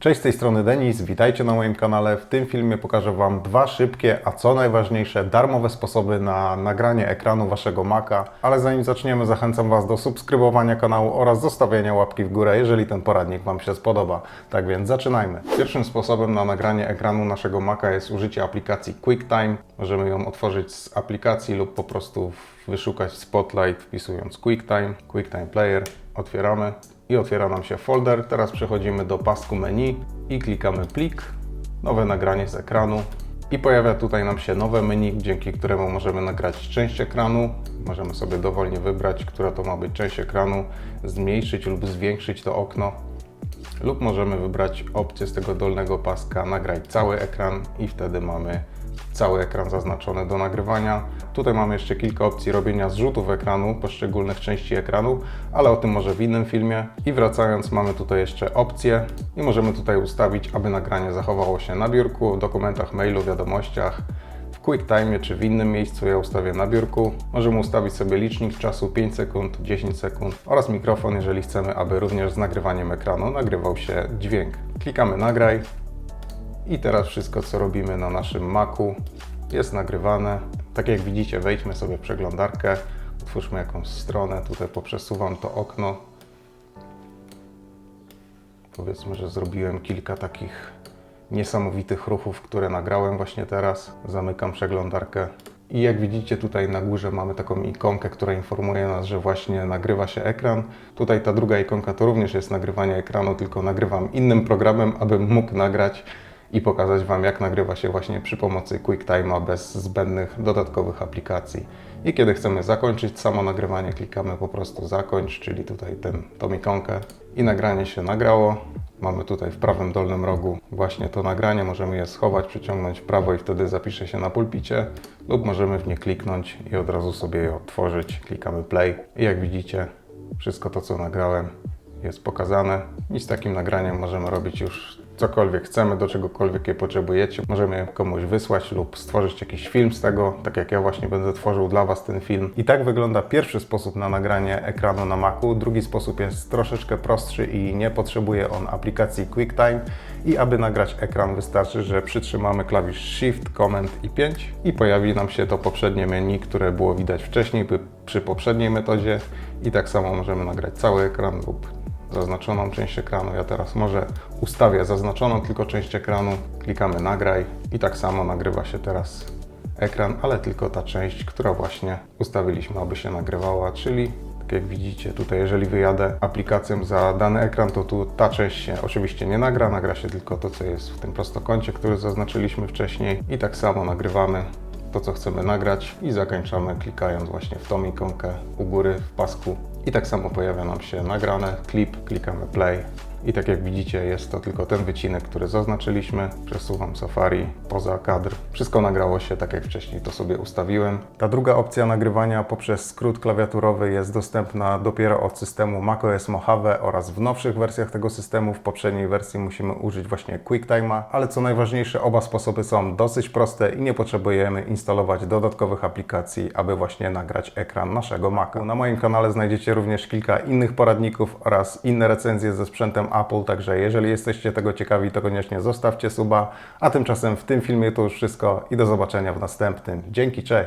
Cześć, z tej strony Denis, witajcie na moim kanale. W tym filmie pokażę Wam dwa szybkie, a co najważniejsze, darmowe sposoby na nagranie ekranu Waszego Maca. Ale zanim zaczniemy, zachęcam Was do subskrybowania kanału oraz zostawienia łapki w górę, jeżeli ten poradnik Wam się spodoba. Tak więc zaczynajmy. Pierwszym sposobem na nagranie ekranu naszego Maca jest użycie aplikacji QuickTime. Możemy ją otworzyć z aplikacji lub po prostu wyszukać Spotlight wpisując QuickTime, QuickTime Player. Otwieramy i otwiera nam się folder. Teraz przechodzimy do pasku menu i klikamy plik, nowe nagranie z ekranu i pojawia tutaj nam się nowe menu, dzięki któremu możemy nagrać część ekranu. Możemy sobie dowolnie wybrać, która to ma być część ekranu, zmniejszyć lub zwiększyć to okno lub możemy wybrać opcję z tego dolnego paska nagrać cały ekran i wtedy mamy cały ekran zaznaczony do nagrywania. Tutaj mamy jeszcze kilka opcji robienia zrzutów ekranu, poszczególnych części ekranu, ale o tym może w innym filmie. I wracając, mamy tutaj jeszcze opcje i możemy tutaj ustawić, aby nagranie zachowało się na biurku, w dokumentach, mailu, wiadomościach, w QuickTime czy w innym miejscu. Ja ustawię na biurku. Możemy ustawić sobie licznik czasu 5 sekund, 10 sekund oraz mikrofon, jeżeli chcemy, aby również z nagrywaniem ekranu nagrywał się dźwięk. Klikamy nagraj. I teraz wszystko, co robimy na naszym Macu jest nagrywane. Tak jak widzicie, wejdźmy sobie w przeglądarkę, otwórzmy jakąś stronę, tutaj poprzesuwam to okno. Powiedzmy, że zrobiłem kilka takich niesamowitych ruchów, które nagrałem właśnie teraz. Zamykam przeglądarkę. I jak widzicie tutaj na górze mamy taką ikonkę, która informuje nas, że właśnie nagrywa się ekran. Tutaj ta druga ikonka to również jest nagrywanie ekranu, tylko nagrywam innym programem, abym mógł nagrać i pokazać Wam, jak nagrywa się właśnie przy pomocy QuickTime'a bez zbędnych dodatkowych aplikacji. I kiedy chcemy zakończyć samo nagrywanie, klikamy po prostu zakończ, czyli tutaj ten, tą ikonkę i nagranie się nagrało. Mamy tutaj w prawym dolnym rogu właśnie to nagranie, możemy je schować, przyciągnąć w prawo i wtedy zapisze się na pulpicie lub możemy w nie kliknąć i od razu sobie je odtworzyć. Klikamy play i jak widzicie wszystko to co nagrałem jest pokazane i z takim nagraniem możemy robić już cokolwiek chcemy, do czegokolwiek je potrzebujecie. Możemy komuś wysłać lub stworzyć jakiś film z tego, tak jak ja właśnie będę tworzył dla Was ten film. I tak wygląda pierwszy sposób na nagranie ekranu na Macu. Drugi sposób jest troszeczkę prostszy i nie potrzebuje on aplikacji QuickTime. I aby nagrać ekran wystarczy, że przytrzymamy klawisz Shift, Command i 5 i pojawi nam się to poprzednie menu, które było widać wcześniej przy poprzedniej metodzie. I tak samo możemy nagrać cały ekran lub zaznaczoną część ekranu. Ja teraz może ustawię zaznaczoną tylko część ekranu, klikamy nagraj i tak samo nagrywa się teraz ekran, ale tylko ta część, która właśnie ustawiliśmy, aby się nagrywała, czyli tak jak widzicie tutaj, jeżeli wyjadę aplikacją za dany ekran, to tu ta część się oczywiście nie nagra, nagra się tylko to, co jest w tym prostokącie, który zaznaczyliśmy wcześniej i tak samo nagrywamy to, co chcemy nagrać i zakończamy klikając właśnie w tą ikonkę u góry w pasku i tak samo pojawia nam się nagrane, klip, klikamy play i tak jak widzicie jest to tylko ten wycinek, który zaznaczyliśmy. Przesuwam Safari poza kadr. Wszystko nagrało się tak jak wcześniej to sobie ustawiłem. Ta druga opcja nagrywania poprzez skrót klawiaturowy jest dostępna dopiero od systemu macOS Mojave oraz w nowszych wersjach tego systemu. W poprzedniej wersji musimy użyć właśnie QuickTime'a, ale co najważniejsze oba sposoby są dosyć proste i nie potrzebujemy instalować dodatkowych aplikacji, aby właśnie nagrać ekran naszego Maca. Na moim kanale znajdziecie również kilka innych poradników oraz inne recenzje ze sprzętem Apple, także jeżeli jesteście tego ciekawi, to koniecznie zostawcie suba. A tymczasem w tym filmie to już wszystko i do zobaczenia w następnym. Dzięki, cześć!